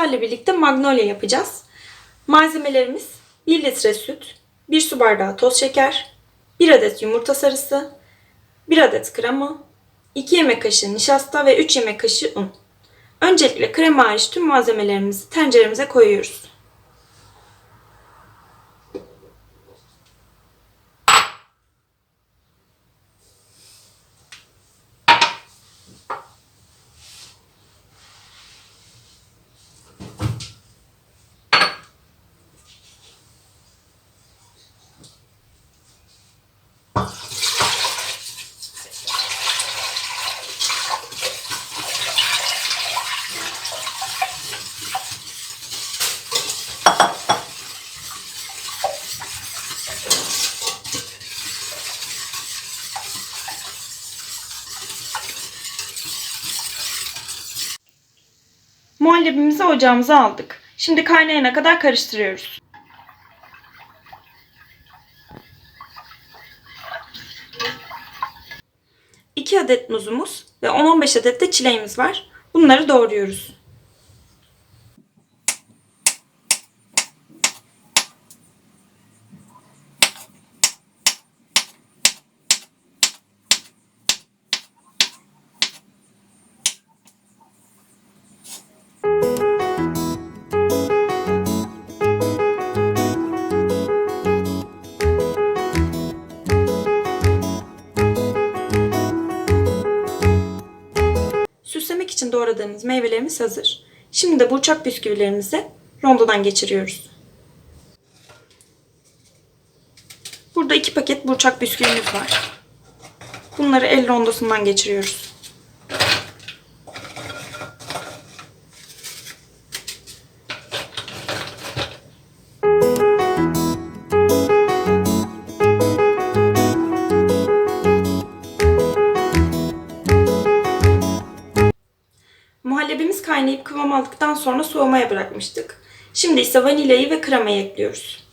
sizlerle birlikte magnolia yapacağız. Malzemelerimiz 1 litre süt, 1 su bardağı toz şeker, 1 adet yumurta sarısı, 1 adet krema, 2 yemek kaşığı nişasta ve 3 yemek kaşığı un. Öncelikle krema hariç tüm malzemelerimizi tenceremize koyuyoruz. Muhallebimizi ocağımıza aldık. Şimdi kaynayana kadar karıştırıyoruz. İki adet muzumuz ve 10-15 adet de çileğimiz var. Bunları doğruyoruz. İçin doğradığımız meyvelerimiz hazır. Şimdi de burçak bisküvilerimizi rondodan geçiriyoruz. Burada iki paket burçak bisküvimiz var. Bunları el rondosundan geçiriyoruz. Kaynayıp kıvam aldıktan sonra soğumaya bırakmıştık. Şimdi ise vanilyayı ve kremayı ekliyoruz.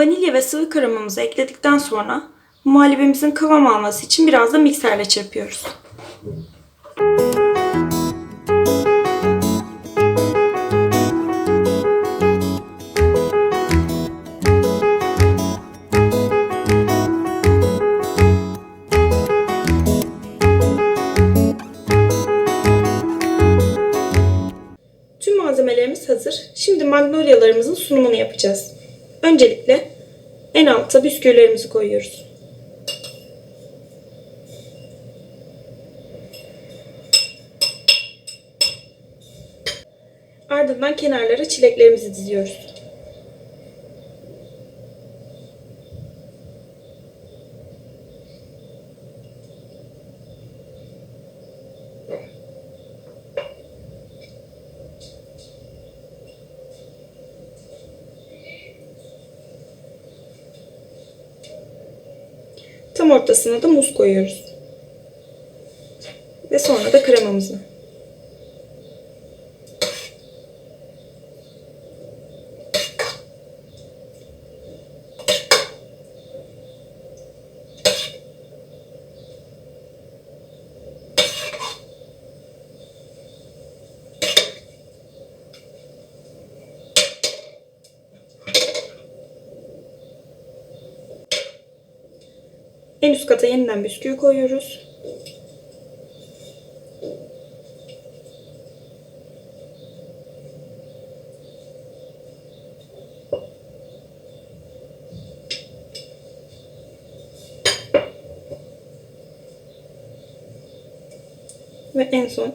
Vanilya ve sıvı kremamızı ekledikten sonra muhallebimizin kıvam alması için biraz da mikserle çırpıyoruz. Tüm malzemelerimiz hazır. Şimdi magnolyalarımızın sunumunu yapacağız. Öncelikle en alta bisküvilerimizi koyuyoruz. Ardından kenarlara çileklerimizi diziyoruz. Tam ortasına da muz koyuyoruz. Ve sonra da kremamızı. En üst kata yeniden bisküvi koyuyoruz. Ve en son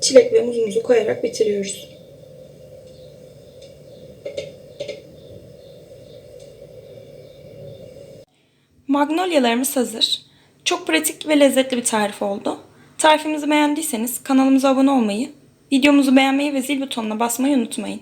çilek ve muzumuzu koyarak bitiriyoruz. Magnolyalarımız hazır. Çok pratik ve lezzetli bir tarif oldu. Tarifimizi beğendiyseniz kanalımıza abone olmayı, videomuzu beğenmeyi ve zil butonuna basmayı unutmayın.